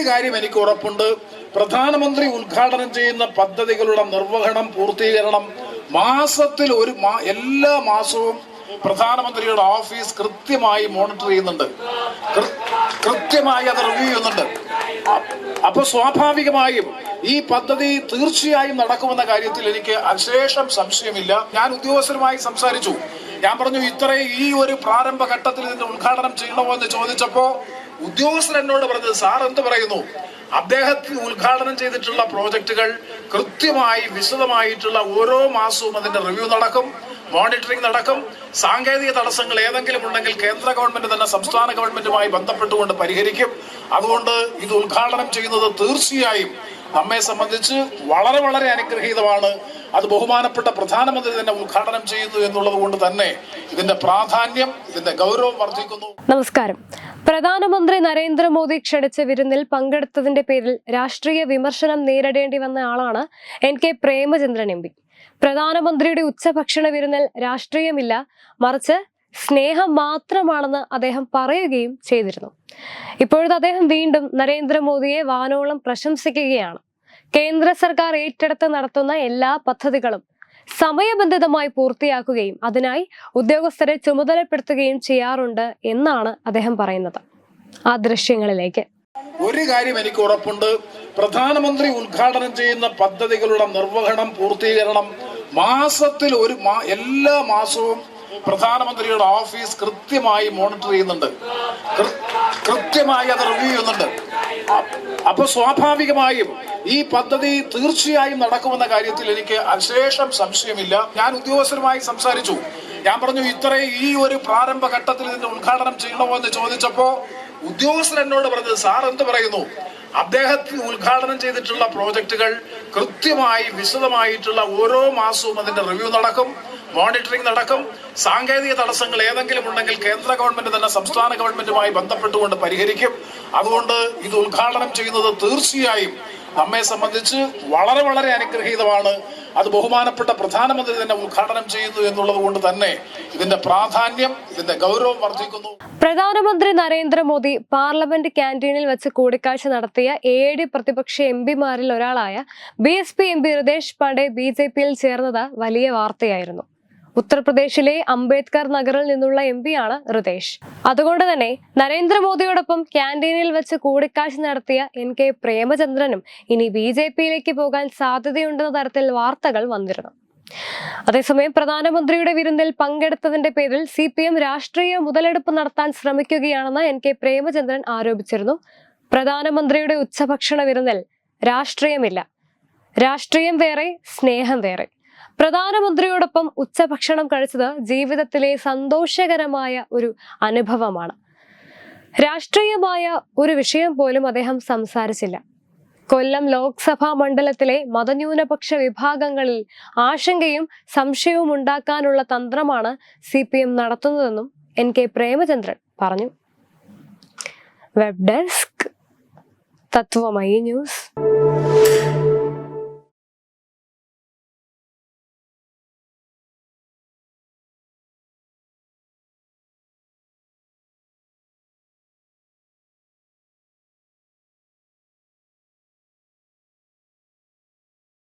ഒരു കാര്യം എനിക്ക് ഉറപ്പുണ്ട്. പ്രധാനമന്ത്രി ഉദ്ഘാടനം ചെയ്യുന്ന പദ്ധതികളുടെ നിർവഹണം പൂർത്തീകരണം മാസത്തിൽ ഒരു എല്ലാ മാസവും പ്രധാനമന്ത്രിയുടെ ഓഫീസ് കൃത്യമായി മോണിറ്റർ ചെയ്യുന്നുണ്ട്. കൃത്യമായി അത് റിവ്യൂ ചെയ്യുന്നുണ്ട്. അപ്പൊ സ്വാഭാവികമായും ഈ പദ്ധതി തീർച്ചയായും നടക്കുമെന്ന കാര്യത്തിൽ എനിക്ക് അശേഷം സംശയമില്ല. ഞാൻ ഉദ്യോഗസ്ഥരുമായി സംസാരിച്ചു. ഞാൻ പറഞ്ഞു ഇത്രയും ഈ ഒരു പ്രാരംഭ ഘട്ടത്തിൽ ഇതിന്റെ ഉദ്ഘാടനം ചെയ്യണമോ? എന്ന് ചോദിച്ചപ്പോ ഉദ്യോഗസ്ഥർ എന്നോട് പറഞ്ഞത് സാർ എന്ത് പറയുന്നു? അദ്ദേഹത്തിന് ഉദ്ഘാടനം ചെയ്തിട്ടുള്ള പ്രോജക്റ്റുകൾ കൃത്യമായി വിശദമായിട്ടുള്ള ഓരോ മാസവും അതിന്റെ റിവ്യൂ നടക്കും മോണിറ്ററിംഗ് നടക്കും. സാങ്കേതിക തടസ്സങ്ങൾ ഏതെങ്കിലും ഉണ്ടെങ്കിൽ കേന്ദ്ര ഗവൺമെന്റ് തന്നെ സംസ്ഥാന ഗവൺമെന്റുമായി ബന്ധപ്പെട്ടുകൊണ്ട് പരിഹരിക്കും. അതുകൊണ്ട് ഇത് ഉദ്ഘാടനം ചെയ്യുന്നത് തീർച്ചയായും നമ്മെ സംബന്ധിച്ച് വളരെ വളരെ അനുഗ്രഹീതമാണ്. അത് ബഹുമാനപ്പെട്ട പ്രധാനമന്ത്രി തന്നെ ഉദ്ഘാടനം ചെയ്യുന്നു എന്നുള്ളത് കൊണ്ട് തന്നെ ഇതിന്റെ പ്രാധാന്യം ഇതിന്റെ ഗൗരവം വർദ്ധിക്കുന്നു. നമസ്കാരം. പ്രധാനമന്ത്രി നരേന്ദ്രമോദി ക്ഷണിച്ച വിരുന്നിൽ പങ്കെടുത്തതിന്റെ പേരിൽ രാഷ്ട്രീയ വിമർശനം നേരിടേണ്ടി വന്ന ആളാണ് N K Premachandran M P. പ്രധാനമന്ത്രിയുടെ ഉച്ചഭക്ഷണ വിരുന്നിൽ രാഷ്ട്രീയമില്ല മറിച്ച് സ്നേഹം മാത്രമാണെന്ന് അദ്ദേഹം പറയുകയും ചെയ്തിരുന്നു. ഇപ്പോഴത്തെ അദ്ദേഹം വീണ്ടും നരേന്ദ്രമോദിയെ വാനോളം പ്രശംസിക്കുകയാണ്. കേന്ദ്ര സർക്കാർ ഏറ്റെടുത്ത് നടത്തുന്ന എല്ലാ പദ്ധതികളും സമയബന്ധിതമായി പൂർത്തിയാക്കുകയും അതിനായി ഉദ്യോഗസ്ഥരെ ചുമതലപ്പെടുത്തുകയും ചെയ്യാറുണ്ട് എന്നാണ് അദ്ദേഹം പറയുന്നത്. ആ ദൃശ്യങ്ങളിലേക്ക്. ഒരു കാര്യം എനിക്ക് ഉറപ്പുണ്ട്. പ്രധാനമന്ത്രി ഉദ്ഘാടനം ചെയ്യുന്ന പദ്ധതികളുടെ നിർവഹണം പൂർത്തീകരണം മാസത്തിൽ ഒരു എല്ലാ മാസവും പ്രധാനമന്ത്രിയുടെ ഓഫീസ് കൃത്യമായി മോണിറ്റർ ചെയ്യുന്നുണ്ട്. കൃത്യമായി അത് റിവ്യൂ ചെയ്യുന്നുണ്ട്. അപ്പൊ സ്വാഭാവികമായും ഈ പദ്ധതി തീർച്ചയായും നടക്കുമെന്ന കാര്യത്തിൽ എനിക്ക് അശേഷം സംശയമില്ല. ഞാൻ ഉദ്യോഗസ്ഥരുമായി സംസാരിച്ചു. ഞാൻ പറഞ്ഞു ഇത്രയും ഈ ഒരു പ്രാരംഭ ഘട്ടത്തിൽ ഇതിന്റെ ഉദ്ഘാടനം ചെയ്യണമോ എന്ന് ചോദിച്ചപ്പോ ഉദ്യോഗസ്ഥർ എന്നോട് പറഞ്ഞത് സാർ എന്ത് പറയുന്നു? അദ്ദേഹത്തിന് ഉദ്ഘാടനം ചെയ്തിട്ടുള്ള പ്രോജക്റ്റുകൾ കൃത്യമായി വിശദമായിട്ടുള്ള ഓരോ മാസവും അതിന്റെ റിവ്യൂ നടക്കും. മോണിറ്ററിംഗ് നടക്കും. സാങ്കേതിക തടസ്സങ്ങൾ ഏതെങ്കിലും ഉണ്ടെങ്കിൽ കേന്ദ്ര ഗവൺമെന്റ് തന്നെ സംസ്ഥാന ഗവൺമെന്റുമായി ബന്ധപ്പെട്ടുകൊണ്ട് പരിഹരിക്കും. അതുകൊണ്ട് ഇത് ഉദ്ഘാടനം ചെയ്യുന്നത് തീർച്ചയായും നമ്മെ സംബന്ധിച്ച് വളരെ വളരെ അനുഗ്രഹീതമാണ്. അത് ബഹുമാനപ്പെട്ട പ്രധാനമന്ത്രി തന്നെ ഉദ്ഘാടനം ചെയ്യുന്നു എന്നുള്ളത് കൊണ്ട് തന്നെ ഇതിന്റെ പ്രാധാന്യം ഇതിന്റെ ഗൗരവം വർദ്ധിക്കുന്നു. പ്രധാനമന്ത്രി നരേന്ദ്രമോദി പാർലമെന്റ് ക്യാന്റീനിൽ വെച്ച് കൂടിക്കാഴ്ച നടത്തിയ ഏഴ് പ്രതിപക്ഷ എം പിമാരിൽ ഒരാളായ B S P M P Hridesh Pandey B J പിയിൽ ചേർന്നത് വലിയ വാർത്തയായിരുന്നു. ഉത്തർപ്രദേശിലെ അംബേദ്കർ നഗറിൽ നിന്നുള്ള എം പിയാണ് റിതേഷ്. അതുകൊണ്ട് തന്നെ നരേന്ദ്രമോദിയോടൊപ്പം ക്യാന്റീനിൽ വെച്ച് കൂടിക്കാഴ്ച നടത്തിയ എൻ കെ പ്രേമചന്ദ്രനും ഇനി ബി ജെ പിയിലേക്ക് പോകാൻ സാധ്യതയുണ്ടെന്ന തരത്തിൽ വാർത്തകൾ വന്നിരുന്നു. അതേസമയം പ്രധാനമന്ത്രിയുടെ വിരുന്നിൽ പങ്കെടുത്തതിന്റെ പേരിൽ സി പി എം രാഷ്ട്രീയ മുതലെടുപ്പ് നടത്താൻ ശ്രമിക്കുകയാണെന്ന് എൻ കെ പ്രേമചന്ദ്രൻ ആരോപിച്ചിരുന്നു. പ്രധാനമന്ത്രിയുടെ ഉച്ചഭക്ഷണ വിരുന്നിൽ രാഷ്ട്രീയമില്ല. രാഷ്ട്രീയം വേറെ സ്നേഹം വേറെ. പ്രധാനമന്ത്രിയോടൊപ്പം ഉച്ചഭക്ഷണം കഴിച്ചത് ജീവിതത്തിലെ സന്തോഷകരമായ ഒരു അനുഭവമാണ്. രാഷ്ട്രീയമായ ഒരു വിഷയം പോലും അദ്ദേഹം സംസാരിച്ചില്ല. കൊല്ലം ലോക്സഭാ മണ്ഡലത്തിലെ മതന്യൂനപക്ഷ വിഭാഗങ്ങളിൽ ആശങ്കയും സംശയവും ഉണ്ടാക്കാനുള്ള തന്ത്രമാണ് സി പി എം നടത്തുന്നതെന്നും എൻ കെ പ്രേമചന്ദ്രൻ പറഞ്ഞു. Web desk Tatwamayi news.